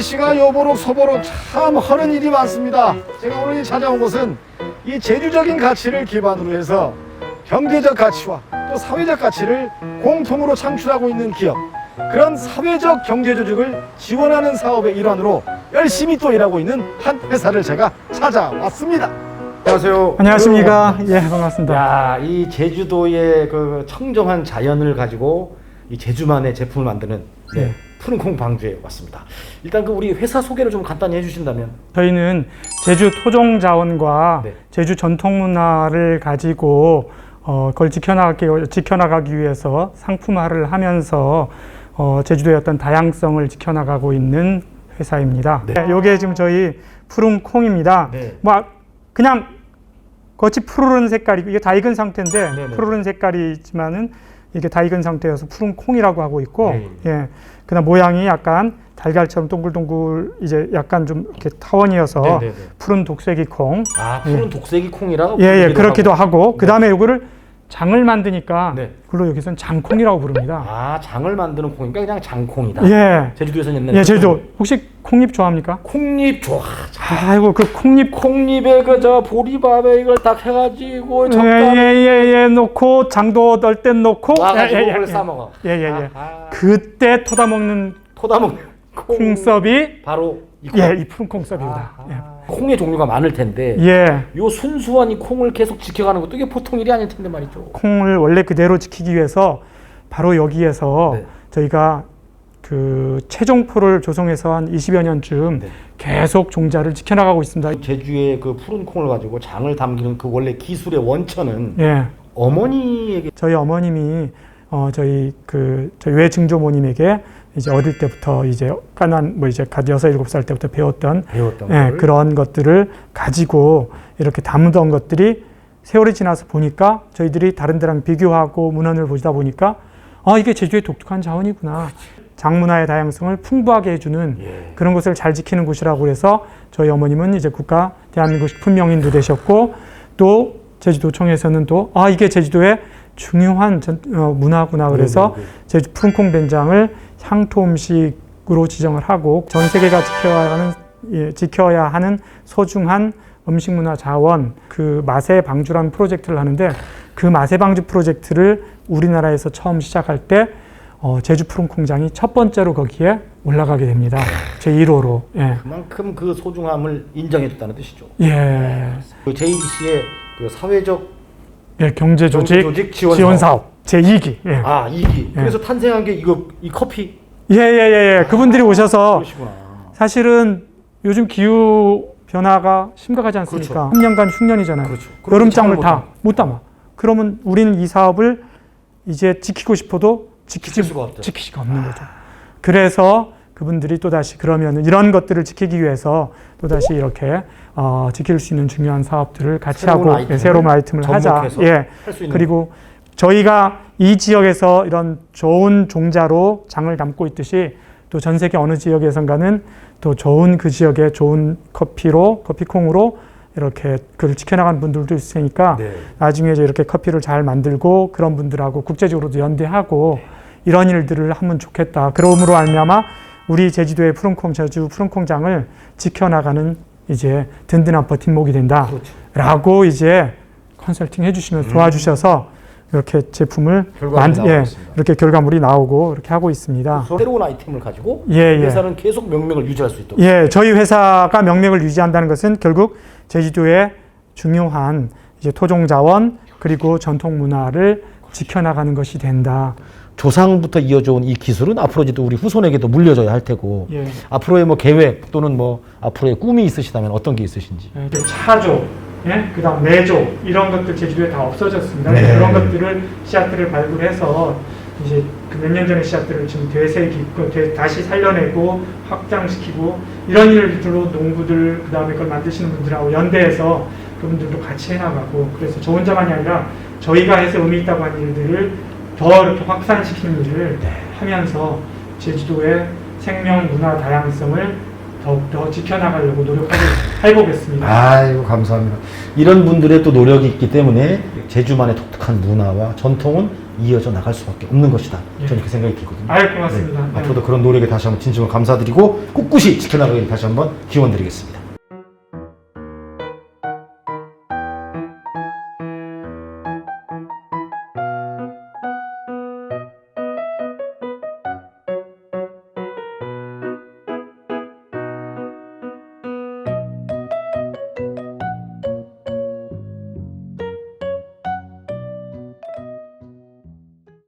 JDC가 여보록 소보록 참 하는 일이 많습니다. 제가 오늘 찾아온 곳은 이 제주적인 가치를 기반으로 해서 경제적 가치와 또 사회적 가치를 공통으로 창출하고 있는 기업 그런 사회적 경제 조직을 지원하는 사업의 일환으로 열심히 또 일하고 있는 한 회사를 제가 찾아왔습니다. 안녕하세요. 안녕하십니까. 예, 반갑습니다. 야, 이 제주도의 그 청정한 자연을 가지고 이 제주만의 제품을 만드는 네, 네. 푸른콩 방주에 왔습니다. 일단 그 우리 회사 소개를 좀 간단히 해주신다면. 저희는 제주 토종 자원과 네. 제주 전통 문화를 가지고 어, 그걸 지켜나가기, 지켜나가기 위해서 상품화를 하면서 어, 제주도의 어떤 다양성을 지켜나가고 있는 회사입니다. 네. 네. 요게 지금 저희 푸른 콩입니다. 네. 뭐 그냥 겉이 푸르른 색깔이고 이게 다 익은 상태인데 네네. 푸르른 색깔이지만은 이게 다 익은 상태여서 푸른 콩이라고 하고 있고 네. 예 그다음 모양이 약간 달걀처럼 동글동글 이제 약간 좀 이렇게 타원이어서 네 네 네. 푸른 독세기 콩 아, 푸른 독세기 콩이라고. 예, 예, 그렇기도 하고. 하고, 그 다음에 요거를 장을 만드니까, 네. 그걸로 여기서는 장콩이라고 부릅니다. 아, 장을 만드는 콩이니까 그냥 장콩이다. 예. 제주도에서는 옛날에 예, 제주도. 혹시 콩잎 좋아합니까? 콩잎 좋아. 아이고, 그 콩잎. 콩잎에 그 저 보리밥에 이걸 딱 해가지고 예, 젓갈 예, 예, 예, 놓고, 장도 넣을 땐 놓고, 와가지고 예, 예, 그걸 예. 싸 먹어. 예, 예, 예. 아하. 그때 토다 먹는 토다 먹는 콩. 콩섭이, 바로 이 콩. 예, 이 푸른 콩섭입니다. 아하. 콩의 종류가 많을 텐데 예. 예. 요 순수한 이 콩을 계속 지켜가는 것도 이게 보통 일이 아닐 텐데 말이죠. 콩을 원래 그대로 지키기 위해서 바로 여기에서 네. 저희가 그 최종포를 조성해서 한 20여 년쯤 네. 계속 종자를 지켜나가고 있습니다. 제주의 그 푸른 콩을 가지고 장을 담기는 그 원래 기술의 원천은 예. 어머니에게 저희 어머님이 어 저희 그 저희 외증조 모님에게 이제 어릴 때부터 이제 까난 뭐 이제 갓 여섯 일곱 살 때부터 배웠던 배웠던 예, 걸 그런 것들을 가지고 이렇게 담던 것들이 세월이 지나서 보니까 저희들이 다른 데랑 비교하고 문헌을 보다 보니까 아 이게 제주의 독특한 자원이구나. 장문화의 다양성을 풍부하게 해주는 예. 그런 것을 잘 지키는 곳이라고 그래서 저희 어머님은 이제 국가 대한민국 식품명인도 되셨고 또 제주도청에서는 또 아 이게 제주도의 중요한 전, 어, 문화구나 그래서 네, 네, 제주 푸른콩 된장을 향토 음식으로 지정을 하고 전 세계가 지켜야 하는 예, 지켜야 하는 소중한 음식 문화 자원 그 맛의 방주라는 프로젝트를 하는데 그 맛의 방주 프로젝트를 우리나라에서 처음 시작할 때 어, 제주 푸른 콩장이 첫 번째로 거기에 올라가게 됩니다. 제 1호로. 예. 그만큼 그 소중함을 인정해줬다는 뜻이죠. 예. 그 JDC의 그 사회적 예, 경제 조직, 조직 지원, 지원 사업 제 2기. 예. 아 이기 그래서 탄생한 게 이거 이 커피 예, 예, 예, 예. 그분들이 오셔서 그러시구나. 사실은 요즘 기후 변화가 심각하지 않습니까? 3년간 흉년이잖아요. 그렇죠. 그럼 여름장을 이다못 담아. 그러면 우리는 이 사업을 이제 지키고 싶어도 지키지 지킬 수가 없죠. 지킬 수가 없는 거죠. 그래서 그분들이 또 다시 그러면 이런 것들을 지키기 위해서 또 다시 이렇게 어, 지킬 수 있는 중요한 사업들을 같이 새로운 하고 아이템을 예, 새로운 아이템을 하자. 예. 그리고 저희가 이 지역에서 이런 좋은 종자로 장을 담고 있듯이 또 전 세계 어느 지역에선가는 또 좋은 그 지역의 좋은 커피로 커피콩으로 이렇게 그걸 지켜나가는 분들도 있으니까 네. 나중에 이렇게 커피를 잘 만들고 그런 분들하고 국제적으로도 연대하고 이런 일들을 하면 좋겠다. 그러므로 알미암아 우리 제주도의 푸른콩 제주 푸른콩장을 지켜나가는 이제 든든한 버팀목이 된다라고 그렇죠. 이제 컨설팅 해주시면서 도와주셔서 이렇게 제품을 나오고 예. 이렇게 결과물이 나오고 이렇게 하고 있습니다. 새로운 아이템을 가지고 예, 예. 회사는 계속 명맥을 유지할 수 있도록 예, 저희 회사가 명맥을 유지한다는 것은 결국 제주도의 중요한 이제 토종 자원 그리고 전통 문화를 지켜나가는 것이 된다. 조상부터 이어져 온 이 기술은 앞으로도 우리 후손에게도 물려줘야 할 테고 예. 앞으로의 뭐 계획 또는 뭐 앞으로의 꿈이 있으시다면 어떤 게 있으신지 예, 차조, 예? 그다음 내조 이런 것들 제주도에 다 없어졌습니다. 네. 그런 것들을 씨앗들을 발굴해서 이제 그 몇 년 전의 씨앗들을 지금 되새기, 그 되- 다시 살려내고 확장시키고 이런 일들로 농부들 그다음에 그걸 만드시는 분들하고 연대해서 그분들도 같이 해나가고 그래서 저 혼자만이 아니라 저희가 해서 의미 있다고 하는 일들을 더 이렇게 확산시키는 일을 하면서 제주도의 생명 문화 다양성을 더욱더 지켜나가려고 노력하고 해보겠습니다. 아이고 감사합니다. 이런 분들의 또 노력이 있기 때문에 제주만의 독특한 문화와 전통은 이어져 나갈 수밖에 없는 것이다. 예. 저는 그 생각이 들거든요. 아유 고맙습니다. 네, 네. 앞으로도 그런 노력에 다시 한번 진심으로 감사드리고 꿋꿋이 지켜나가길 다시 한번 기원드리겠습니다.